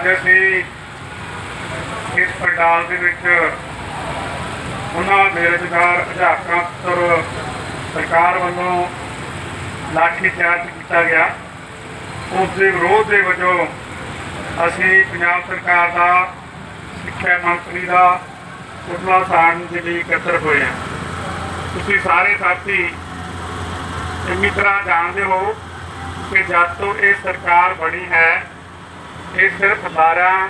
ਅੱਜ ਅਸੀਂ ਇਸ ਪੰਡਾਲ ਦੇ ਵਿੱਚ ਉਹਨਾਂ ਬੇਰੁਜ਼ਗਾਰ ਅਧਿਆਪਕਾਂ ਉੱਪਰ ਸਰਕਾਰ ਵੱਲੋਂ ਲਾਠੀ ਚਾਰਜ ਕੀਤਾ ਗਿਆ। ਉਸ ਦੇ ਵਿਰੋਧ ਦੇ ਵਜੋਂ ਅਸੀਂ ਪੰਜਾਬ ਸਰਕਾਰ ਦਾ, ਸਿੱਖਿਆ ਮੰਤਰੀ ਦਾ ਪੁਤਲਾ ਸਾੜਨ ਦੇ ਲਈ ਇਕੱਤਰ ਹੋਏ ਹਾਂ। ਤੁਸੀਂ ਸਾਰੇ ਸਾਥੀ ਚੰਗੀ ਤਰ੍ਹਾਂ ਜਾਣਦੇ ਹੋ ਕਿ ਜਦ ਤੋਂ ਇਹ ਸਰਕਾਰ ਬਣੀ ਹੈ ਇਹ ਸਿਰਫ ਅਦਾਰਿਆਂ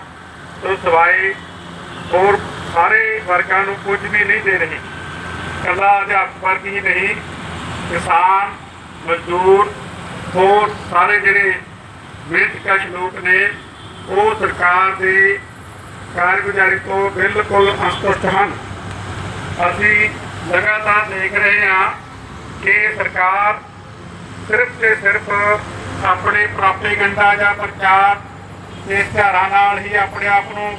ਤੋਂ ਸਵਾਏ ਹੋਰ ਸਾਰੇ ਵਰਗਾਂ ਨੂੰ ਕੁਝ ਵੀ ਨਹੀਂ ਦੇ ਰਹੀ। ਕੱਲਾ ਅਧਿਆਪਕ ਵਰਗ ਹੀ ਨਹੀਂ, ਕਿਸਾਨ, ਮਜ਼ਦੂਰ, ਹੋਰ ਸਾਰੇ ਜਿਹੜੇ ਮਿਹਨਤਕਸ਼ ਲੋਕ ਨੇ, ਉਹ ਸਰਕਾਰ ਦੀ ਕਾਰਗੁਜ਼ਾਰੀ ਤੋਂ ਬਿਲਕੁਲ ਅਸੰਤੁਸ਼ਟ ਹਨ। ਅਸੀਂ ਲਗਾਤਾਰ ਦੇਖ ਰਹੇ ਹਾਂ ਕਿ ਸਰਕਾਰ ਸਿਰਫ ਤੇ ਸਿਰਫ ਆਪਣੇ ਪ੍ਰਾਪੇਗੰਡਾ ਜਾਂ ਪ੍ਰਚਾਰ ਦੇ ਇਸ਼ਤਿਹਾਰਾਂ ਨਾਲ ਹੀ ਆਪਣੇ ਆਪ ਨੂੰ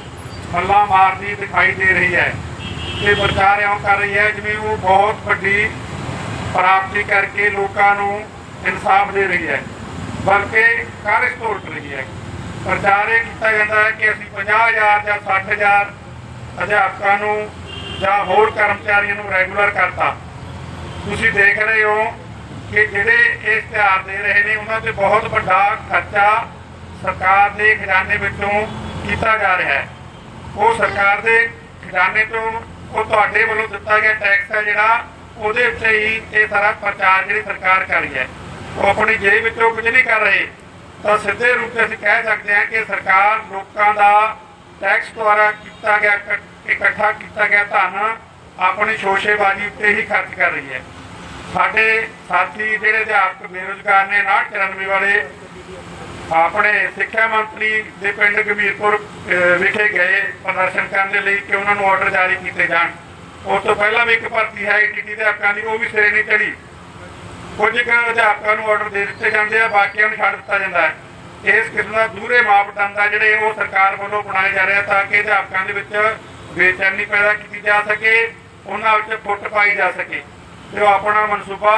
ਮੱਲਾ ਮਾਰਦੀ ਦਿਖਾਈ ਦੇ ਰਹੀ ਹੈ। ਇਹ ਪ੍ਰਚਾਰ ਇਉਂ ਕਰ ਰਹੀ ਹੈ ਜਿਵੇਂ ਉਹ ਬਹੁਤ ਵੱਡੀ ਪ੍ਰਾਪਤੀ ਕਰਕੇ ਲੋਕਾਂ ਨੂੰ ਇਨਸਾਫ ਦੇ ਰਹੀ ਹੈ। ਬਲਕਿ ਕਰ ਇਸ ਤੋਂ ਉਲਟ ਰਹੀ ਹੈ। ਪ੍ਰਚਾਰ ਇਹ ਕੀਤਾ ਜਾਂਦਾ ਹੈ ਕਿ ਅਸੀਂ 50000 ਜਾਂ 60000 ਅਧਿਆਪਕਾਂ ਨੂੰ ਜਾਂ ਹੋਰ ਕਰਮਚਾਰੀਆਂ ਨੂੰ ਰੈਗੂਲਰ ਕਰਤਾ। ਤੁਸੀਂ ਦੇਖ ਰਹੇ ਹੋ ਕਿ ਜਿਹੜੇ ਇਹ ਇਸ਼ਤਿਹਾਰ ਦੇ ਰਹੇ ਨੇ, ਉਹਨਾਂ ਤੇ ਬਹੁਤ ਵੱਡਾ ਖਰਚਾ ਸਰਕਾਰ ਦੇ ਖਜ਼ਾਨੇ ਵਿੱਚੋਂ ਕੀਤਾ ਜਾ ਰਿਹਾ ਹੈ। ਉਹ ਸਰਕਾਰ ਦੇ ਖਜ਼ਾਨੇ ਤੋਂ ਉਹ ਤੁਹਾਡੇ ਵੱਲੋਂ ਦਿੱਤਾ ਗਿਆ ਟੈਕਸ ਹੈ ਜਿਹੜਾ, ਉਹਦੇ ਉੱਤੇ ਹੀ ਇਹ ਸਾਰਾ ਪ੍ਰਚਾਰ ਜਿਹੜੀ ਸਰਕਾਰ ਕਰ ਰਹੀ ਹੈ। ਉਹ ਆਪਣੀ ਜੇਬ ਵਿੱਚੋਂ ਕੁਝ ਨਹੀਂ ਕਰ ਰਹੇ। ਤਾਂ ਸਿੱਧੇ ਰੂਪ ਤੇ ਅਸੀਂ ਕਹਿ ਸਕਦੇ ਹਾਂ ਕਿ ਸਰਕਾਰ ਲੋਕਾਂ ਦਾ ਟੈਕਸ ਦੁਆਰਾ ਕੀਤਾ ਗਿਆ ਇਕੱਠਾ ਕੀਤਾ ਗਿਆ ਧਨ ਆਪਣੀ ਸ਼ੋਸ਼ੇਬਾਜ਼ੀ ਉੱਤੇ ਹੀ ਖਰਚ ਕਰ ਰਹੀ ਹੈ। ਸਾਡੇ ਸਾਥੀ ਜਿਹੜੇ ਅਧਿਆਪਕ ਬੇਰੁਜ਼ਗਾਰ ਨੇ 994 ਵਾਲੇ ਆਪਣੇ ਸਿੱਖਿਆ ਮੰਤਰੀ ਦੇ ਪਿੰਡ ਗਮੀਰਪੁਰ ਵਿਖੇ ਗਏ ਪ੍ਰਦਰਸ਼ਨ ਕਰਨ ਦੇ ਲਈ ਕਿ ਉਹਨਾਂ ਨੂੰ ਆਰਡਰ ਜਾਰੀ ਕੀਤੇ ਜਾਣ। ਉਸ ਤੋਂ ਪਹਿਲਾਂ ਵੀ ਇੱਕ ਭਰਤੀ ਹੈ ਈਟੀਟੀ ਦੇ ਅਧਿਆਪਕਾਂ ਦੀ, ਉਹ ਵੀ ਸਿਰੇ ਨਹੀਂ ਚੜੀ ਕੁਝ ਕੁ ਅਧਿਆਪਕਾਂ ਨੂੰ ਆਰਡਰ ਦੇ ਦਿੱਤੇ ਜਾਂਦੇ ਆ, ਬਾਕੀਆਂ ਨੂੰ ਛੱਡ ਦਿੱਤਾ ਜਾਂਦਾ ਹੈ। ਇਸ ਕਿਸਮ ਦਾ ਦੂਰੇ ਮਾਪਦੰਡ ਆ ਜਿਹੜੇ ਉਹ ਸਰਕਾਰ ਵੱਲੋਂ ਬਣਾਏ ਜਾ ਰਹੇ ਆ ਤਾਂ ਕਿ ਅਧਿਆਪਕਾਂ ਦੇ ਵਿੱਚ ਬੇਚੈਨੀ ਪੈਦਾ ਕੀਤੀ ਜਾ ਸਕੇ, ਉਹਨਾਂ ਵਿੱਚ ਫੁੱਟ ਪਾਈ ਜਾ ਸਕੇ। ਤੇ ਉਹ ਆਪਣਾ ਮਨਸੂਬਾ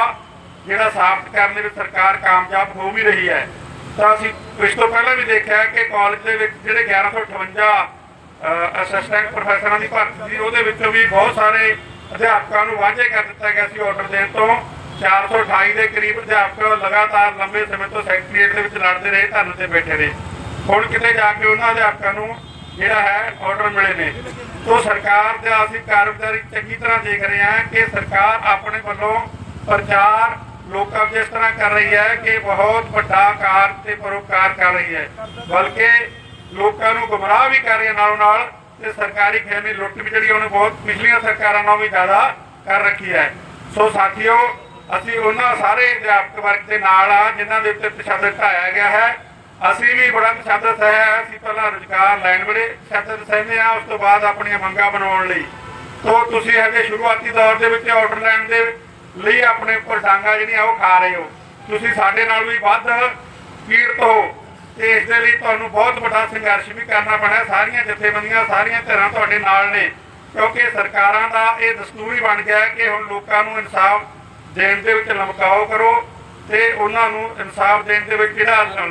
ਜਿਹੜਾ ਸਾਬਤ ਕਰਨ ਦੇ ਵਿੱਚ ਸਰਕਾਰ ਕਾਮਯਾਬ ਹੋ ਵੀ ਰਹੀ ਹੈ। ਤਾਂ ਅਸੀਂ ਇਸ ਤੋਂ ਪਹਿਲਾਂ ਵੀ ਦੇਖਿਆ ਕਿ ਕਾਲਜ ਦੇ ਵਿੱਚ ਜਿਹੜੇ 1158 ਅਸਿਸਟੈਂਟ ਪ੍ਰੋਫੈਸਰਾਂ ਦੀ ਭਰਤੀ ਸੀ, ਉਹਦੇ ਵਿੱਚੋਂ ਵੀ ਬਹੁਤ ਸਾਰੇ ਅਧਿਆਪਕਾਂ ਨੂੰ ਵਾਅਦੇ ਕਰ ਦਿੱਤਾ ਗਿਆ ਸੀ ਆਰਡਰ ਦੇਣ ਤੋਂ। 428 ਦੇ ਕਰੀਬ ਅਧਿਆਪਕ ਲਗਾਤਾਰ ਲੰਬੇ ਸਮੇਂ ਤੋਂ ਸੈਕਟਰੀਏਟ ਦੇ ਵਿੱਚ ਲੜਦੇ ਰਹੇ, ਧਰਨੇ ਤੇ ਬੈਠੇ ਰਹੇ। ਹੁਣ ਕਿਤੇ ਜਾ ਕੇ ਉਹਨਾਂ ਅਧਿਆਪਕਾਂ ਨੂੰ ਜਿਹੜਾ ਹੈ ਆਰਡਰ ਮਿਲੇ ਨੇ। ਤੋਂ ਸਰਕਾਰ ਦਾ ਅਸੀਂ ਕਾਰਗੁਜ਼ਾਰੀ ਚੰਗੀ ਤਰ੍ਹਾਂ ਦੇਖ ਰਹੇ ਹਾਂ ਕਿ ਸਰਕਾਰ ਆਪਣੇ ਵੱਲੋਂ ਪ੍ਰਚਾਰ ਲੋਕਾਂ ਵਿੱਚ ਇਸ ਤਰ੍ਹਾਂ ਕਰ ਰਹੀ ਹੈ ਕਿ ਬਹੁਤ ਵੱਡਾ ਕਾਰ ਤੇ ਪਰਉਪਕਾਰ ਕਰ ਰਹੀ ਹੈ। ਬਲਕਿ ਲੋਕਾਂ ਨੂੰ ਗੁੰਮਰਾਹ ਵੀ ਕਰ ਰਹੀ ਹੈ ਨਾਲੋਂ ਨਾਲ ਤੇ ਸਰਕਾਰੀ ਖੇਮੀ ਲੁੱਟ ਵੀ ਜਿਹੜੀ ਉਹਨੇ ਬਹੁਤ ਪਿਛਲੀਆਂ ਸਰਕਾਰਾਂ ਨਾਲੋਂ ਵੀ ਜ਼ਿਆਦਾ ਕਰ ਰੱਖੀ ਹੈ। ਸੋ ਸਾਥੀਓ, ਅਸੀਂ ਉਹਨਾਂ ਸਾਰੇ ਅਧਿਆਪਕ ਵਰਗ ਦੇ ਨਾਲ ਆ, ਜਿਨ੍ਹਾਂ ਦੇ ਉੱਤੇ ਤਸ਼ੱਦਦ ਢਾਇਆ ਗਿਆ ਹੈ। ਅਸੀਂ ਵੀ ਬੜਾ ਤਸ਼ੱਦਦ ਸਹਿਆ ਅਸੀਂ ਪਹਿਲਾਂ ਰੁਜ਼ਗਾਰ ਲੈਣ ਵੇਲੇ ਤਸ਼ੱਦਦ ਸਹਿੰਦੇ ਆ ਉਸ ਤੋਂ ਬਾਅਦ ਆਪਣੀਆਂ ਮੰਗਾਂ ਬਣਾਉਣ ਲਈ। ਤੋਂ ਤੁਸੀਂ ਹਜੇ ਸ਼ੁਰੂਆਤੀ ਦੌਰ ਦੇ ਵਿੱਚ ਆਰਡਰ ਲੈਣ ਦੇ ਲਈ ਆਪਣੇ ਉੱਪਰ ਜਿਹੜੀਆਂ ਉਹ ਖਾ ਰਹੇ ਹੋ। ਤੁਸੀਂ ਸਾਡੇ ਨਾਲ ਵੀ ਵੱਧ ਪੀੜਤ ਹੋ। ਤੇ ਇਸ ਦੇ ਲਈ ਤੁਹਾਨੂੰ ਬਹੁਤ ਵੱਡਾ ਸੰਘਰਸ਼ ਵੀ ਕਰਨਾ ਪੈਣਾ। ਸਾਰੀਆਂ ਜਥੇਬੰਦੀਆਂ, ਸਾਰੀਆਂ ਧਿਰਾਂ ਤੁਹਾਡੇ ਨਾਲ ਨੇ। ਕਿਉਂਕਿ ਸਰਕਾਰਾਂ ਦਾ ਇਹ ਦਸਤੂਰ ਹੀ ਬਣ ਗਿਆ ਕਿ ਹੁਣ ਲੋਕਾਂ ਨੂੰ ਇਨਸਾਫ ਦੇਣ ਦੇ ਵਿੱਚ ਲਮਕਾਓ ਕਰੋ ਤੇ ਉਹਨਾਂ ਨੂੰ ਇਨਸਾਫ ਦੇਣ ਦੇ ਵਿੱਚ ਜਿਹੜਾ ਲ-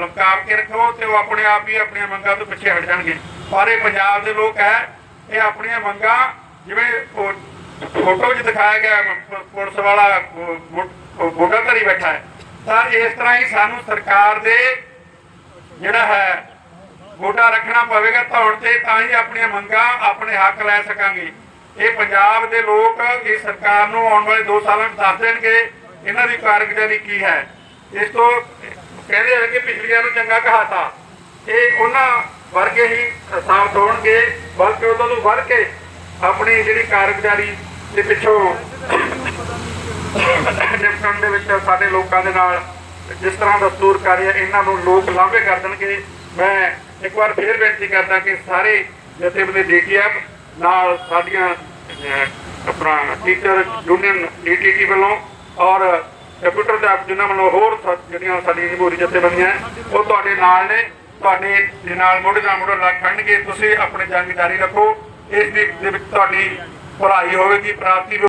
ਕੇ ਰੱਖੋ ਤੇ ਉਹ ਆਪਣੇ ਆਪ ਹੀ ਆਪਣੀਆਂ ਮੰਗਾਂ ਤੋਂ ਪਿੱਛੇ ਹਟ ਜਾਣਗੇ। ਪਰ ਇਹ ਪੰਜਾਬ ਦੇ ਲੋਕ ਹੈ, ਇਹ ਆਪਣੀਆਂ ਮੰਗਾਂ ਜਿਵੇਂ ਫੋਟੋ ਵਿੱਚ ਦਿਖਾਇਆ ਗਿਆ ਪੁਲਿਸ ਵਾਲਾ ਗੋਡਾ ਧਰੀ ਬੈਠਾ ਹੈ। ਤਾਂ ਇਸ ਤਰ੍ਹਾਂ ਹੀ ਸਾਨੂੰ ਸਰਕਾਰ ਦੇ ਜਿਹੜਾ ਹੈ ਗੋਡਾ ਰੱਖਣਾ ਪਵੇਗਾ ਧੌਣ ਤੇ, ਤਾਂ ਹੀ ਆਪਣੀਆਂ ਮੰਗਾਂ ਆਪਣੇ ਹੱਕ ਲੈ ਸਕਾਂਗੇ। ਇਹ ਪੰਜਾਬ ਦੇ ਲੋਕ ਇਸ ਸਰਕਾਰ ਨੂੰ ਆਉਣ ਵਾਲੇ 2 ਸਾਲਾਂ ਵਿੱਚ ਦੱਸ ਦੇਣਗੇ, ਇਹਨਾਂ ਦੀ ਕਾਰਗੁਜ਼ਾਰੀ ਕੀ ਹੈ। ਇਸ ਤੋਂ ਕਹਿੰਦੇ ਆ ਕਿ ਪਿਛਲੀਆਂ ਨੂੰ ਚੰਗਾ ਕਹਾਤਾ। ਇਹ ਉਹਨਾਂ ਵਰਗੇ ਹੀ ਸਾਬਤ ਹੋਣਗੇ, ਬਲਕਿ ਉਹਨਾਂ ਨੂੰ ਵਰ ਕੇ ਆਪਣੀ ਜਿਹੜੀ ਕਾਰਗੁਜ਼ਾਰੀ ਦੇ ਪਿੱਛੋਂ ਨਿਪਟਣ ਦੇ ਵਿੱਚ ਸਾਡੇ ਲੋਕਾਂ ਦੇ ਨਾਲ ਜਿਸ ਤਰ੍ਹਾਂ ਦਾ ਕਰ ਰਿਹਾ, ਇਹਨਾਂ ਨੂੰ ਲੋਕ ਲਾਂਭੇ ਕਰ ਦੇਣਗੇ। ਮੈਂ ਇੱਕ ਵਾਰ ਫੇਰ ਬੇਨਤੀ ਕਰਦਾ ਕਿ ਸਾਰੇ ਜਥੇਬੰਦੀ ਡੀਟੀਐਫ ਨਾਲ ਸਾਡੀਆਂ ਆਪਣਾ ਟੀਚਰ ਯੂਨੀਅਨ ਡੀਟੀਟੀ ਵੱਲੋਂ ਔਰ ਕੰਪਿਊਟਰ ਦੇ ਜਿਨ੍ਹਾਂ ਵੱਲੋਂ ਹੋਰ ਜਿਹੜੀਆਂ ਸਾਡੀਆਂ ਜਮਹੂਰੀ ਜਥੇਬੰਦੀਆਂ ਉਹ ਤੁਹਾਡੇ ਨਾਲ ਨੇ, ਤੁਹਾਡੇ ਦੇ ਨਾਲ ਮੋਢੇ ਨਾਲ ਮੋਢਾ ਲਾ ਖੜਨਗੇ ਤੁਸੀਂ ਆਪਣੀ ਜੰਗ ਜਾਰੀ ਰੱਖੋ। ਇਸ ਦੇ ਵਿੱਚ ਤੁਹਾਡੀ ਭਲਾਈ ਹੋਵੇਗੀ ਪ੍ਰਾਪਤੀ ਵੀ